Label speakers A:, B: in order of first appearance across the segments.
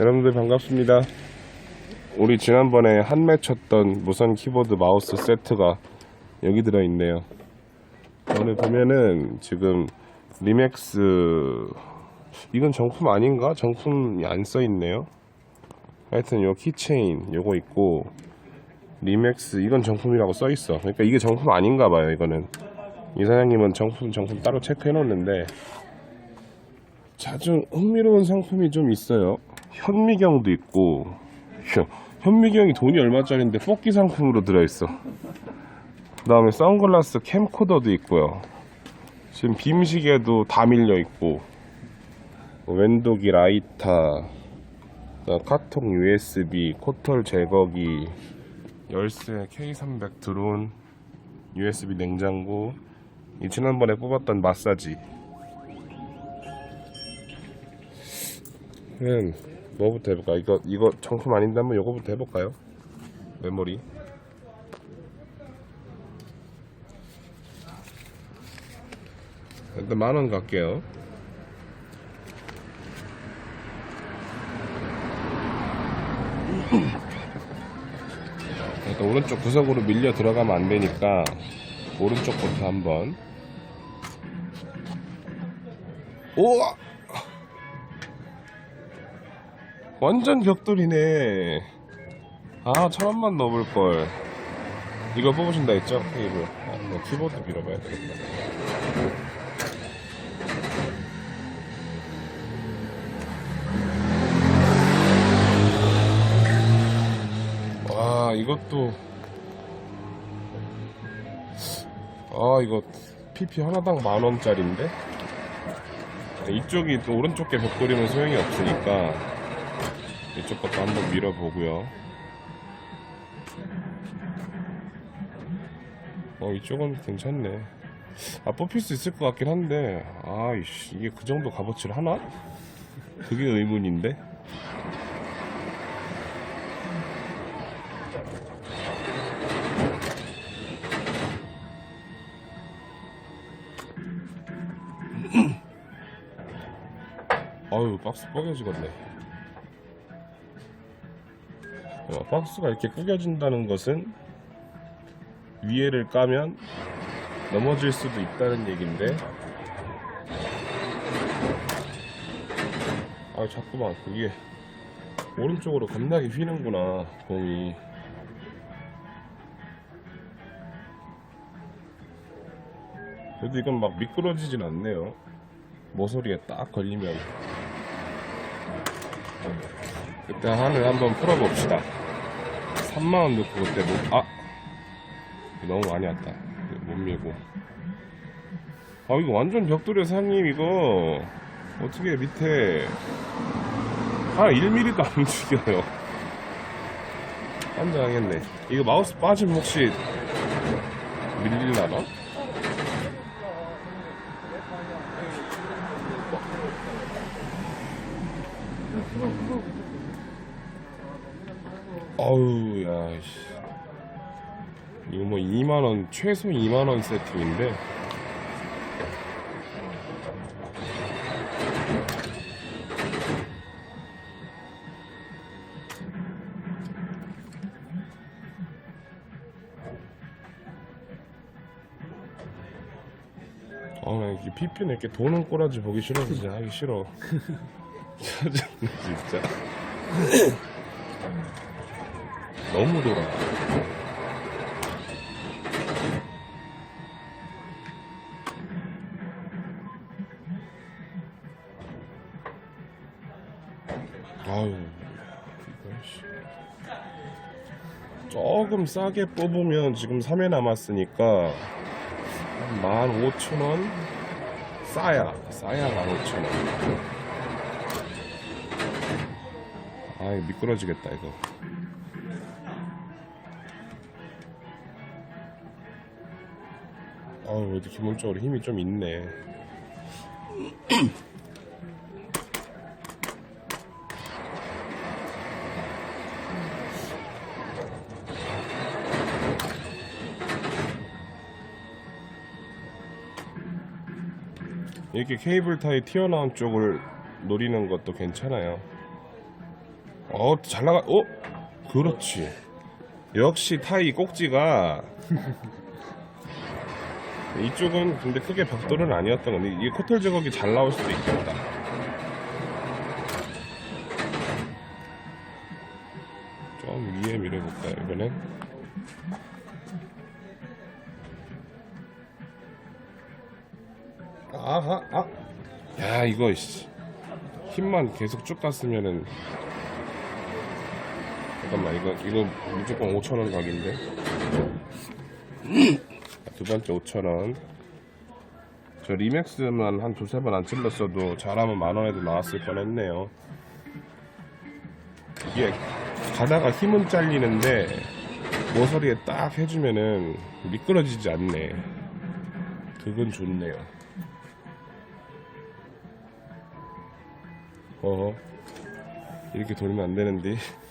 A: 여러분들 반갑습니다. 우리 지난번에 한 매 쳤던 무선 키보드 마우스 세트가 여기 들어있네요. 오늘 보면은 지금 리맥스 이건 정품 아닌가? 정품이 안 써있네요. 하여튼 요 키체인 요거 있고 리맥스 이건 정품이라고 써 있어. 그러니까 이게 정품 아닌가 봐요 이거는. 이 사장님은 정품 정품 따로 체크해 놓는데 자주 흥미로운 상품이 좀 있어요. 현미경도 있고 휴, 현미경이 돈이 얼마짜리인데 뽑기 상품으로 들어있어. 그 다음에 선글라스 캠코더도 있고요. 지금 빔시계도 다 밀려 있고 웬도기 라이터, 그다음 카통 USB, 코털 제거기, 열쇠 K300 드론, USB 냉장고, 이 지난번에 뽑았던 마사지. 는 뭐부터 해볼까? 이거 이거 정품 아닌데 한번 요거부터 해볼까요? 메모리. 일단 만 원 갈게요. 일단 오른쪽 구석으로 밀려 들어가면 안 되니까 오른쪽부터 한번. 우와! 완전 격돌이네. 아, 천 원만 넣어볼 걸. 이거 뽑으신다 했죠? 테이블. 아, 뭐 키보드 밀어봐야 되겠다. 와, 이것도. 아, 이거 PP 하나당 만 원짜리인데? 이쪽이 또 오른쪽 게 벽돌이면 소용이 없으니까 이쪽 것도 한번 밀어보고요. 어 이쪽은 괜찮네. 아 뽑힐 수 있을 것 같긴 한데 아이씨 이게 그 정도 값어치를 하나? 그게 의문인데. 아유 박스 뻐겨지겠네. 어, 박스가 이렇게 구겨진다는 것은 위에를 까면 넘어질 수도 있다는 얘긴데. 아 자꾸만 그게 오른쪽으로 겁나게 휘는구나 공이. 그래도 이건 막 미끄러지진 않네요. 모서리에 딱 걸리면 그때 한을 한번 풀어봅시다 3만원 넣고 그때 못, 아! 너무 많이 왔다. 못 밀고. 아, 이거 완전 벽돌이야, 사장님, 이거. 어떻게 밑에. 한 1mm도 안 움직여요. 환장하겠네. 이거 마우스 빠지면 혹시 밀릴라나? 어우, 야, 씨. 이거 뭐 2만원, 최소 2만원 세팅인데. 아, 나 이렇게 피피는 이렇게 도는 꼬라지 보기 싫어서 진짜 하기 싫어. 진짜. 너무 돌아. 씨. 조금 싸게 뽑으면 지금 3회 남았으니까 한 15,000원? 싸야, 싸야 15,000원. 아 미끄러지겠다 이거. 아왜 이렇게 기본적으로 힘이 좀 있네. 이렇게 케이블 타이 튀어나온 쪽을 노리는 것도 괜찮아요. 어, 잘 나가. 어? 그렇지. 역시 타이 꼭지가 이쪽은 근데 크게 벽돌은 아니었던 건데 이 코털 제거기 잘 나올 수도 있겠다. 좀 위에 밀어볼까요 이번엔? 아하 아. 야 이거 씨. 힘만 계속 쭉 갔으면은 잠깐만 이거 이거 무조건 5천 원 각인데 두 번째 5천 원. 저 리맥스만 한 두세 번 안 찔렀어도 잘하면 만 원에도 나왔을 뻔했네요. 이게 가다가 힘은 잘리는데 모서리에 딱 해주면은 미끄러지지 않네. 그건 좋네요. 어 이렇게 돌면 안 되는데.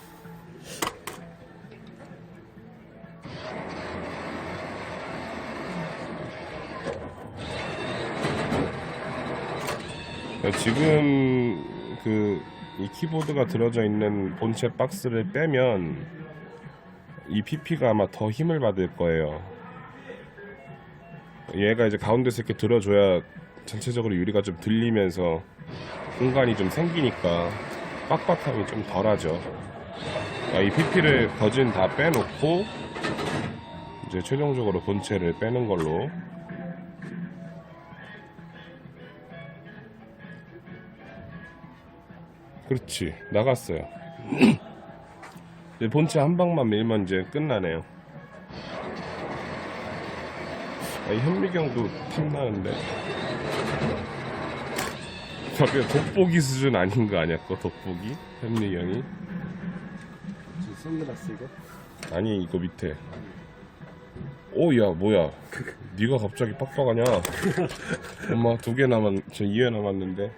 A: 지금 그 이 키보드가 들어져 있는 본체 박스를 빼면 이 PP가 아마 더 힘을 받을 거예요. 얘가 이제 가운데서 이렇게 들어줘야 전체적으로 유리가 좀 들리면서 공간이 좀 생기니까 빡빡함이 좀 덜하죠. 아, 이 PP를 거진 다 빼놓고 이제 최종적으로 본체를 빼는 걸로 그렇지. 나갔어요. 본체 한 방만 밀면 이제 끝나네요. 아, 이 현미경도 탐나는데. 저게 돋보기 수준 아닌 거 아니야 그 돋보기? 현미경이?
B: 저 선글라스 이거?
A: 아니 이거 밑에. 오야 뭐야. 네가 갑자기 빡빡하냐? 엄마 두 개 남았 저 2회 남았는데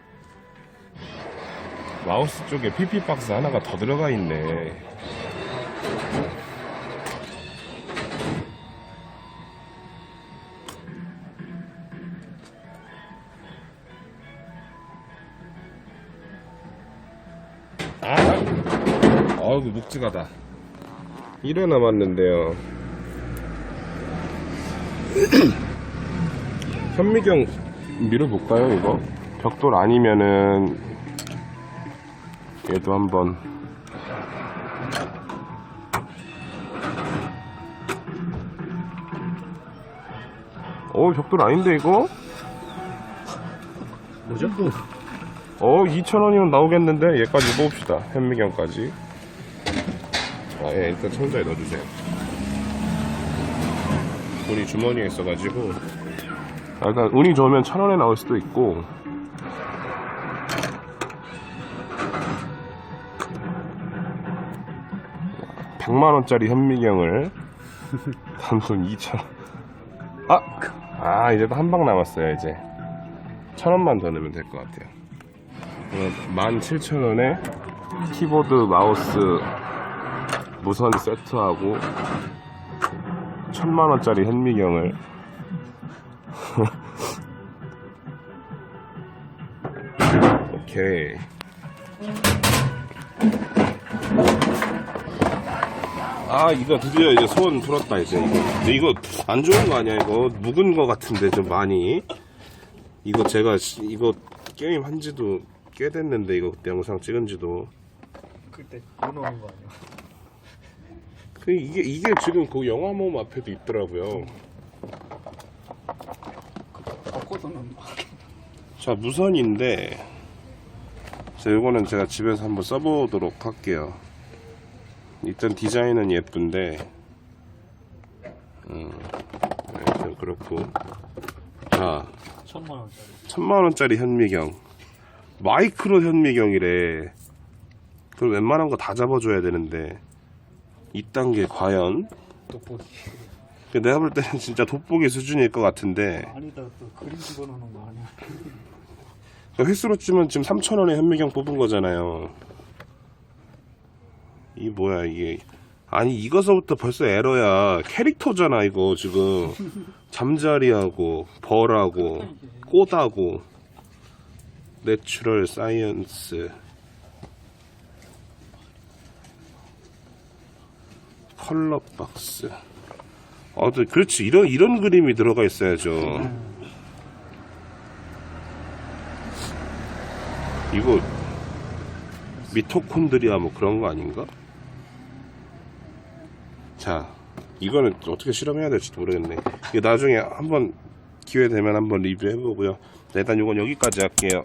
A: 마우스 쪽에 PP 박스 하나가 더 들어가 있네 아 아우 묵직하다 1회 남았는데요. 현미경 밀어볼까요, 이거? 벽돌 아니면은, 얘도 한번. 어, 벽돌 아닌데, 이거?
B: 뭐죠?
A: 어, 2,000원이면 나오겠는데? 얘까지 뽑읍시다. 현미경까지. 아, 예, 일단 천자에 넣어주세요. 돈이 주머니에 있어가지고. 아, 일단 운이 좋으면 천 원에 나올 수도 있고. 백만 원짜리 현미경을 단돈 2천 원. 아, 아 이제 한방 남았어요 이제. 천 원만 더 넣으면 될 것 같아요. 만 칠천 원에 키보드, 마우스, 무선 세트하고 천만 원짜리 현미경을 오케이 아 이거 드디어 이제 소원 풀었다 이제 이거 근데 이거 안 좋은 거 아니야 이거 묵은 거 같은데 좀 많이 이거 제가 시- 이거 게임 한지도 꽤 됐는데 이거 그때 영상 찍은지도
B: 그때 못 오는 거 아니야?
A: 그 이게 이게 지금 그 영화 모음 앞에도 있더라고요.
B: 바꿔서는
A: 자 무선인데 자 요거는 제가 집에서 한번 써보도록 할게요. 일단 디자인은 예쁜데 음, 일단 그렇고 자
B: 천만 원짜리.
A: 천만 원짜리 현미경 마이크로 현미경이래. 그걸 웬만한 거 다 잡아줘야 되는데 이딴 게 과연
B: 돋보기.
A: 그 내가 볼 때는 진짜 돋보기 수준일 것 같은데
B: 아니다 또 그림 집어넣는 거 아니야?
A: 그 횟수로 치면 지금 3,000원에 현미경 뽑은 거잖아요. 이 뭐야 이게. 아니 이거서부터 벌써 에러야. 캐릭터잖아 이거 지금. 잠자리하고 벌하고 꽃하고. 내추럴 사이언스. 컬러 박스. 아, 또 그렇지. 이런 이런 그림이 들어가 있어야죠. 이거 미토콘드리아 뭐 그런 거 아닌가? 자, 이거는 어떻게 실험해야 될지도 모르겠네. 이거 나중에 한번 기회 되면 한번 리뷰해 보고요. 네, 일단 이건 여기까지 할게요.